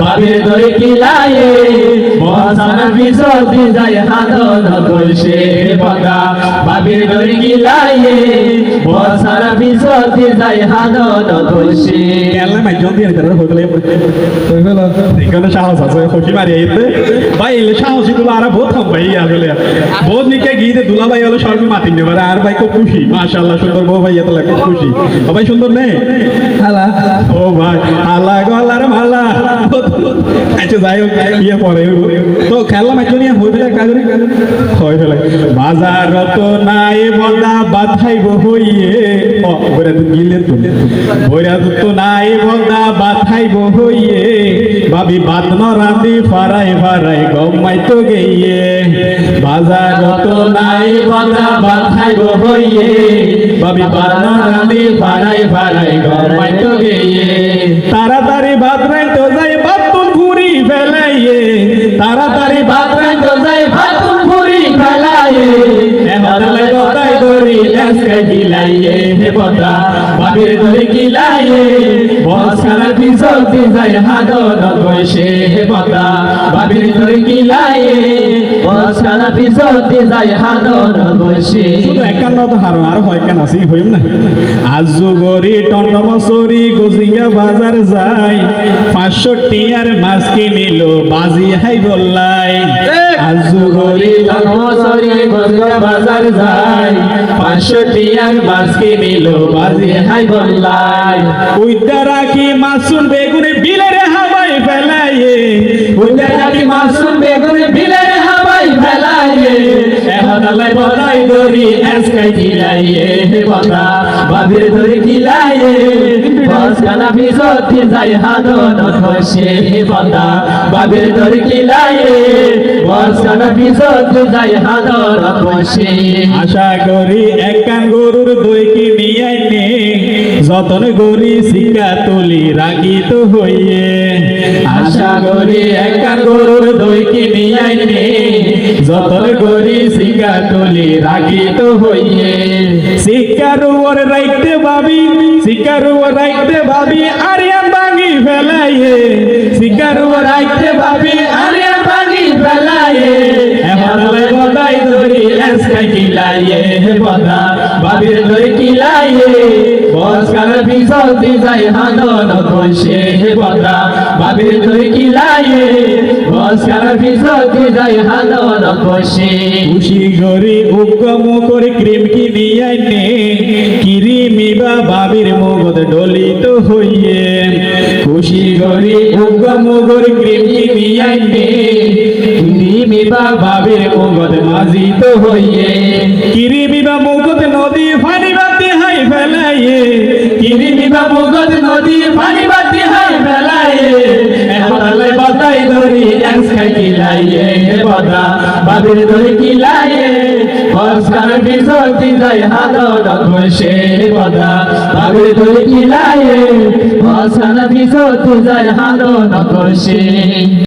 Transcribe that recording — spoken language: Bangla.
বাবির লই গিলায়ে মশার ফিসলতে যায় হাদন কইছে বদা বাবির লই গিলায়ে মশার ফিসলতে যায় হাদন কইছে কেলা মাইজন দিয়ে তারা হইলে হইল এখানে সাহস আছে খুশি মারি আইতে। ভাই এলে সাহসী গুলো আর বহুত কম ভাই আসলে বহুত নিকে গিয়ে দুলা ভাই হলো সর্বে মাতি নেবে আর ভাই খুব খুশি মাশাআল্লাহ সুন্দর বউ ভাই এত লাগে খুশি। ও ভাই সুন্দর নেই হালা ও ভাই হালা গলার মালা। আচ্ছা যাই হোক ইয়ে পরে। তো খেলা মাইছো নিয়ে হই ফেলে কাজ হই ফেলে বাজার তো নাই বন্দা বাথাইব তো তো ভাবি ফারাই ফারাই গমাই তো গেইয়ে বাজার তো নাই রাঁধি ফারাই ফারাই গমাই তো গেইয়ে তাড়াতাড়ি ভাত রাইতো যাই বাতুন ঘুরি ফেলাইয়ে। তাড়াতাড়ি দড়ি লেসকে গিলাইয়ে হে বদা বাবির দড়ি গিলাইয়ে বসার পিছলতে যায় হাদন কইছে হে বদা বাবির গিলাইয়ে যায় কইছে একান্ন তো হারো আর হয় কেন? আসি হইম না? আজু গরি টন্ডমসরি গজিয়া বাজার যাই পাঁচশো টিয়ার মাছ কিনিল বাজি হাই বললাই। আজু গরি জন্মসরি গঙ্গা বাজার যায়। পাঁচশো টিয়ার মাছ কিনিল বাজি হাই বললাই। উইদ্যা রাখি মাসুন বেগুনে বিলের হাওয়াই ফেলাইয়ে। উঠে নাকি মাসুম বেগুনে বিলের হাওয়াই ফেলাইয়ে। এখন আলাই বলাই দড়ি এসকাই গিলাইয়ে হে বদা বাবির পিছতে যাই হাদন খসে আশা করি এক কান গরুর দই কিনিয়াই নে, যতন গরি শিকা তুলি রাগিত হইয়ে। আশা করি একটা গরুর দই কিনি আইনে যতন করি শিকা তুলি রাগিত হইয়ে। শিকার ওর রাইতে ভাবি শিকার ওর রাইতে ভাবি আরিয়ান ভাঙি ফেলাইয়ে। শিকার ওর রাইতে ভাবি আরে পানি ফেলায়ে এখন লই বদাই ধরি এসকা কিলাইয়ে বদা বাবির লই কিলাইয়ে বস কার পিছল দি যাই হাদন কইছে হে বদা বাবির লই কিলাইয়ে খুশি গরি উগম করে ক্রিম কিনিয়াই নে? কিরিমিবা বাবির মগদ ডলিত হইয়ে। খুশি গরি উগম করে ক্রিম কিনিয়াই নে? মিবা বাবির মগদ মাজিত হইয়ে। কিরিমিবা মগদ নদী ফানি বাতি হাই ফেলাইয়ে। কিরিমিবা মগদ নদী পানি বাতি হাই ফেলায়ে এখন বাতাই ধরি এস খাই কিলাইয়ে বদা বাবির ধরি কিলাইয়ে বসকার বিসলতি যাই হাদন কইছে হে বদা বাবির ধরি কিলাইয়ে বসকার বিসলতি যাই হাদন কইছে